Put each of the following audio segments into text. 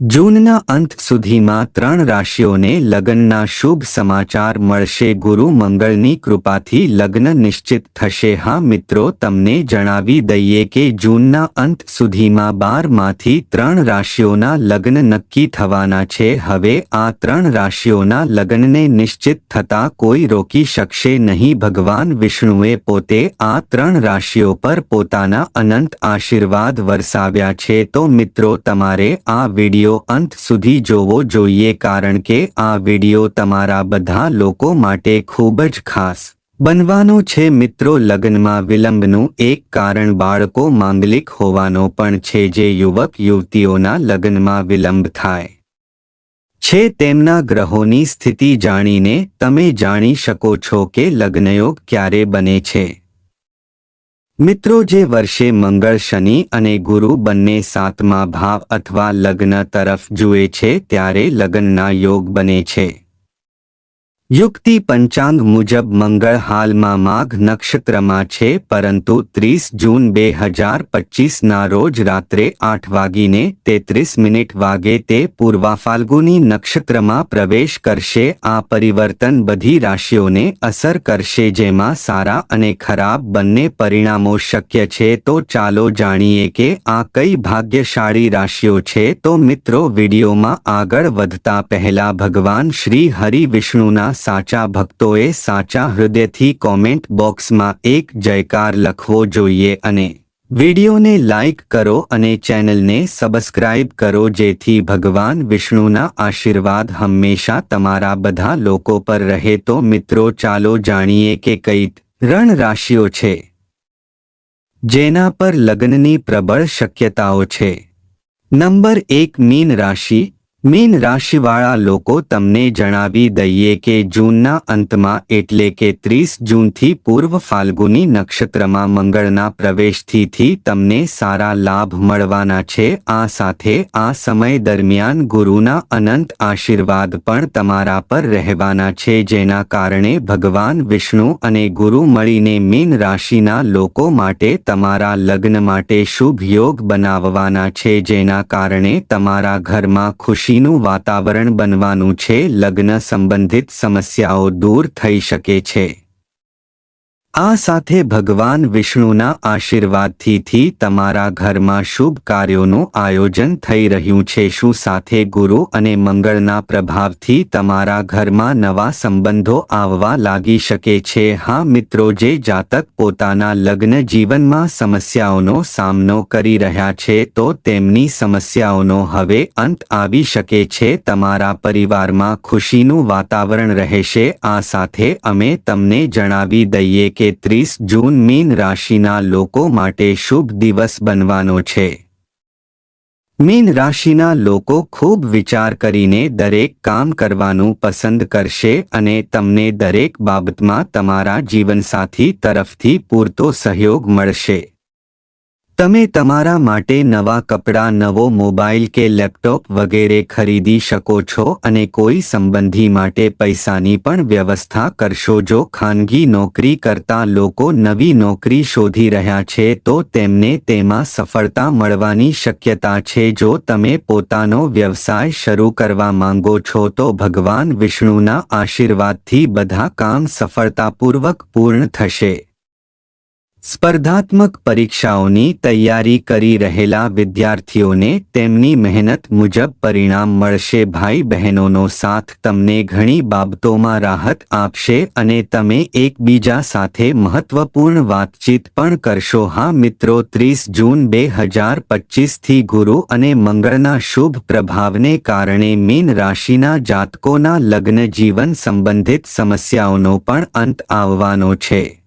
જૂનના અંત સુધીમાં ત્રણ રાશિઓને લગ્નના શુભ સમાચાર મળશે. ગુરુ મંગળની કૃપાથી લગ્ન નિશ્ચિત થશે. હા મિત્રો, તમને જણાવી દઈએ કે જૂનના અંત સુધીમાં બારમાંથી ત્રણ રાશિઓના લગ્ન નક્કી થવાના છે. હવે આ ત્રણ રાશિઓના લગ્નને નિશ્ચિત થતા કોઈ રોકી શકશે નહીં. ભગવાન વિષ્ણુએ પોતે આ ત્રણ રાશિઓ પર પોતાના અનંત આશીર્વાદ વરસાવ્યા છે. તો મિત્રો, તમારે આ વિડિયો અંત સુધી જોવો જોઈએ કારણ કે આ વિડિયો તમારા બધા લોકો માટે ખૂબ જ ખાસ બનવાનો છે. મિત્રો, લગ્નમાં વિલંબનું એક કારણ બાળકો માંગલિક હોવાનો પણ છે જે યુવક યુવતીઓના લગ્નમાં વિલંબ થાય છે. તેમના ગ્રહોની સ્થિતિ જાણીને તમે જાણી શકો છો કે લગ્નયોગ ક્યારે બને છે. મિત્રો, જે વર્ષે મંગળ શનિ અને ગુરુ બંને સાતમા ભાવ અથવા લગ્ન તરફ જુએ છે, ત્યારે લગ્નના યોગ બને છે. યુક્તિ પંચાંગ મુજબ મંગળ હાલમાં માઘ નક્ષત્રમાં છે, પરંતુ ત્રીસ જૂન બે હજાર પચીસના રોજ રાત્રે આઠ વાગીને તેત્રીસ મિનિટ વાગે તે પૂર્વા ફાલ્ગુની નક્ષત્રમાં પ્રવેશ કરશે. આ પરિવર્તન બધી રાશિઓને અસર કરશે, જેમાં સારા અને ખરાબ બંને પરિણામો શક્ય છે. તો ચાલો જાણીએ કે આ કઈ ભાગ્યશાળી રાશિઓ છે. તો મિત્રો, વિડીયોમાં આગળ વધતા પહેલા ભગવાન શ્રી હરિ વિષ્ણુના સાચા ભક્તોએ સાચા હૃદયથી કોમેન્ટ બોક્સમાં એક જયકાર લખવો જોઈએ અને વિડીયોને લાઇક કરો અને ચેનલને સબસ્ક્રાઇબ કરો જેથી ભગવાન વિષ્ણુના આશીર્વાદ હંમેશા તમારા બધા લોકો પર રહે. તો મિત્રો, ચાલો જાણીએ કે કઈ રણ રાશિઓ છે, જેના પર લગ્નની પ્રબળ શક્યતાઓ છે. નંબર એક મીન રાશિ મીન રાશિવાળા લોકો તમને જણાવી દઈએ કે જૂનના અંતમાં એટલે કે ત્રીસ જૂનથી પૂર્વ ફાલ્ગુની નક્ષત્રમાં મંગળના પ્રવેશથી તમને સારા લાભ મળવાના છે. આ સાથે આ સમય દરમિયાન ગુરુના અનંત આશીર્વાદ પણ તમારા પર રહેવાના છે, જેના કારણે ભગવાન વિષ્ણુ અને ગુરુ મળીને મીન રાશિના લોકો માટે તમારા લગ્ન માટે શુભ યોગ બનાવવાના છે, જેના કારણે તમારા ઘરમાં ખુશી ખુશીનું વાતાવરણ બનવાનું છે લગ્ન સંબંધિત સમસ્યાઓ દૂર થઈ શકે છે. આ સાથે ભગવાન વિષ્ણુના આશીર્વાદથી તમારા ઘરમાં શુભ કાર્યોનું આયોજન થઈ રહ્યું છે. શું સાથે ગુરુ અને મંગળના પ્રભાવથી તમારા ઘરમાં નવા સંબંધો આવવા લાગી શકે છે? હા મિત્રો, જે જાતક પોતાના લગ્ન જીવનમાં સમસ્યાઓનો સામનો કરી રહ્યા છે, તો તેમની સમસ્યાઓનો હવે અંત આવી શકે છે. તમારા પરિવારમાં ખુશીનું વાતાવરણ રહેશે. આ સાથે અમે તમને જણાવી દઈએ કે ત્રીસ જૂન મીન રાશિના લોકો માટે શુભ દિવસ બનવાનો છે. મીન રાશિના લોકો ખૂબ વિચાર કરીને દરેક કામ કરવાનું પસંદ કરશે અને તમને દરેક બાબતમાં તમારા જીવનસાથી તરફથી પૂરતો સહયોગ મળશે. તમે તમારા માટે નવા કપડાં, નવો મોબાઈલ કે લેપટોપ વગેરે ખરીદી શકો છો અને કોઈ સંબંધી માટે પૈસાની પણ વ્યવસ્થા કરશો. જો ખાનગી નોકરી કરતા લોકો નવી નોકરી શોધી રહ્યા છે, તો તેમને તેમાં સફળતા મળવાની શક્યતા છે. જો તમે પોતાનો વ્યવસાય શરૂ કરવા માંગો છો, તો ભગવાન વિષ્ણુના આશીર્વાદથી બધા કામ સફળતાપૂર્વક પૂર્ણ થશે. સ્પર્ધાત્મક પરીક્ષાઓની તૈયારી કરી રહેલા વિદ્યાર્થીઓને તેમની મહેનત મુજબ પરિણામ મળશે. ભાઈ બહેનોનો સાથ તમને ઘણી બાબતોમાં રાહત આપશે અને તમે એકબીજા સાથે મહત્વપૂર્ણ વાતચીત પણ કરશો. હા મિત્રો, ત્રીસ જૂન બે હજાર પચીસથી ગુરુ અને મંગળના શુભ પ્રભાવને કારણે મીન રાશિના જાતકોના લગ્ન જીવન સંબંધિત સમસ્યાઓનો પણ અંત આવવાનો છે.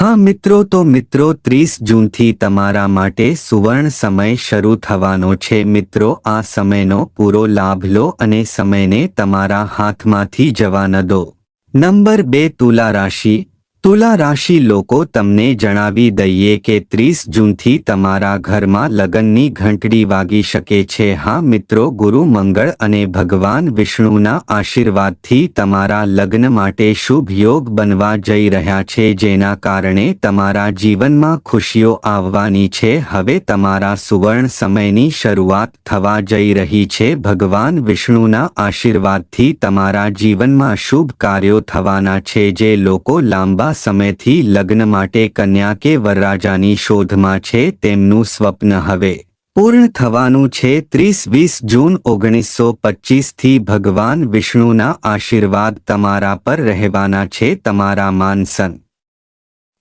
હા મિત્રો, તો મિત્રો, ત્રીસ જૂનથી તમારા માટે સુવર્ણ સમય શરૂ થવાનો છે. મિત્રો, આ સમયનો પૂરો લાભ લો અને સમયને તમારા હાથમાંથી જવા ન દો. નંબર બે, તુલા રાશિ. તુલા રાશિ લોકો તમને જણાવી દઈએ કે ત્રીસ જૂનથી તમારા ઘરમાં લગ્નની ઘંટડી વાગી શકે છે. હા મિત્રો, ગુરુ મંગળ અને ભગવાન વિષ્ણુના આશીર્વાદથી તમારા લગ્ન માટે શુભ યોગ બનવા જઈ રહ્યા છે, જેના કારણે તમારા જીવનમાં ખુશીઓ આવવાની છે. હવે તમારા સુવર્ણ સમયની શરૂઆત થવા જઈ રહી છે. ભગવાન વિષ્ણુના આશીર્વાદથી તમારા જીવનમાં શુભ કાર્યો થવાના છે, જે લોકો લાંબા સમયથી લગ્ન માટે કન્યા કે વરરાજાની શોધમાં છે તેમનું સ્વપ્ન હવે પૂર્ણ થવાનું છે ત્રીસ વીસ જૂન ઓગણીસો પચીસથી ભગવાન વિષ્ણુના આશીર્વાદ તમારા પર રહેવાના છે તમારા માનસન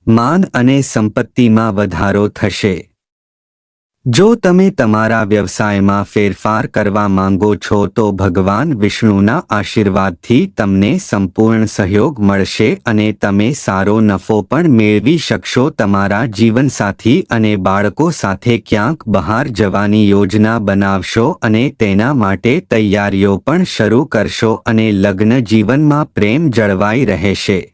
માન અને સંપત્તિમાં વધારો થશે. જો તમે તમારા વ્યવસાયમાં ફેરફાર કરવા માંગો છો તો ભગવાન વિષ્ણુના આશીર્વાદથી તમને સંપૂર્ણ સહયોગ મળશે અને તમે સારો નફો પણ મેળવી શકશો તમારા જીવનસાથી અને બાળકો સાથે ક્યાંક બહાર જવાની યોજના બનાવશો અને તેના માટે તૈયારીઓ પણ શરૂ કરશો અને લગ્ન જીવનમાં પ્રેમ જળવાઈ રહેશે.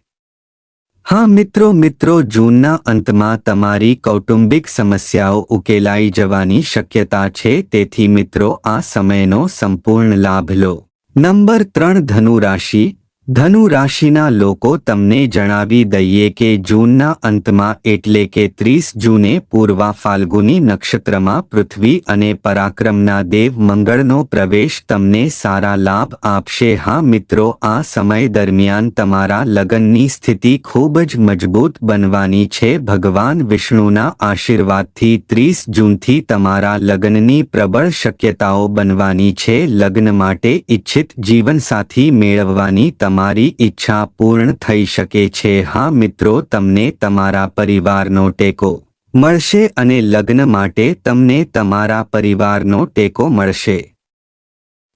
હા મિત્રો મિત્રો, જૂનના અંતમાં તમારી કૌટુંબિક સમસ્યાઓ ઉકેલાઈ જવાની શક્યતા છે, તેથી મિત્રો આ સમયનો સંપૂર્ણ લાભ લો. નંબર ત્રણ ધનુ રાશિ ધનુ રાશિના લોકો તમને જણાવી દઈએ કે જૂનના અંતમાં એટલે કે ત્રીસ જૂને પૂર્વા ફાલ્ગુની નક્ષત્રમાં પૃથ્વી અને પરાક્રમના દેવ મંગળનો પ્રવેશ તમને સારા લાભ આપશે. હા મિત્રો, આ સમય દરમિયાન તમારા લગ્નની સ્થિતિ ખૂબ જ મજબૂત બનવાની છે. ભગવાન વિષ્ણુના આશીર્વાદથી ત્રીસ જૂનથી તમારા લગ્નની પ્રબળ શક્યતાઓ બનવાની છે. લગ્ન માટે ઇચ્છિત જીવનસાથી મેળવવાની તમારી ઈચ્છા પૂર્ણ થઈ શકે છે. હા મિત્રો, તમને તમારા પરિવારનો ટેકો મળશે અને લગ્ન માટે તમને તમારા પરિવારનો ટેકો મળશે.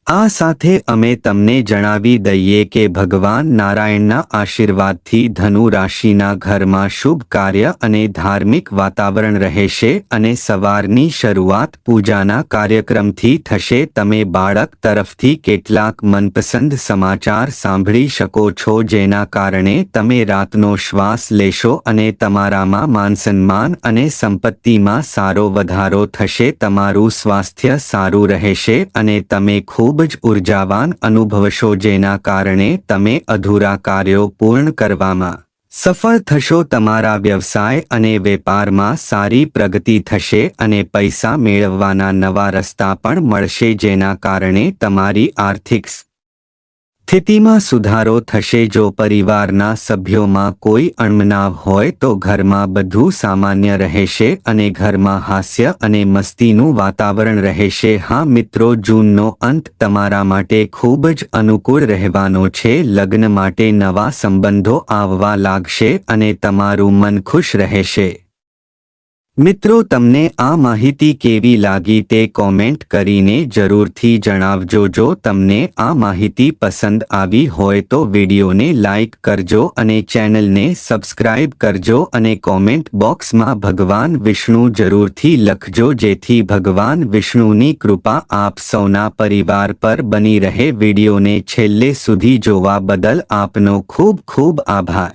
આ સાથે અમે તમને જણાવી દઈએ કે ભગવાન નારાયણના આશીર્વાદથી ધનુ રાશિના ઘરમાં શુભ કાર્ય અને ધાર્મિક વાતાવરણ રહેશે અને સવારની શરૂઆત પૂજાના કાર્યક્રમથી થશે. તમે બાળક તરફથી કેટલાક મનપસંદ સમાચાર સાંભળી શકો છો, જેના કારણે તમે રાતનો શ્વાસ લેશો અને તમારામાં માનસન્માન અને સંપત્તિમાં સારો વધારો થશે. તમારું સ્વાસ્થ્ય સારું રહેશે અને તમે ખૂબ જ ઉર્જાવાન અનુભવશો જેના કારણે તમે અધૂરા કાર્યો પૂર્ણ કરવામાં સફળ થશો, તમારા વ્યવસાય અને વેપારમાં સારી પ્રગતિ થશે અને પૈસા મેળવવાના નવા રસ્તા પણ મળશે જેના કારણે તમારી આર્થિક સ્થિતિમાં સુધારો થશે. જો પરિવારના સભ્યોમાં કોઈ અણમનાવ હોય તો ઘરમાં બધું સામાન્ય રહેશે અને ઘરમાં હાસ્ય અને મસ્તીનું વાતાવરણ રહેશે. હા, મિત્રો, જૂનનો અંત તમારા માટે ખૂબ જ અનુકૂળ રહેવાનો છે. લગ્ન માટે નવા સંબંધો આવવા લાગશે અને તમારું મન ખુશ રહેશે. મિત્રો તમને આ માહિતી કેવી લાગી તે કોમેન્ટ કરીને જરૂરથી જણાવજો. જો તમને આ માહિતી પસંદ આવી હોય તો વિડીયોને લાઇક કરજો અને ચેનલને સબસ્ક્રાઇબ કરજો અને કોમેન્ટ બોક્સમાં ભગવાન વિષ્ણુ જરૂરથી લખજો, જેથી ભગવાન વિષ્ણુની કૃપા આપ સૌના પરિવાર પર બની રહે. વિડીયોને છેલ્લે સુધી જોવા બદલ આપનો ખૂબ ખૂબ આભાર.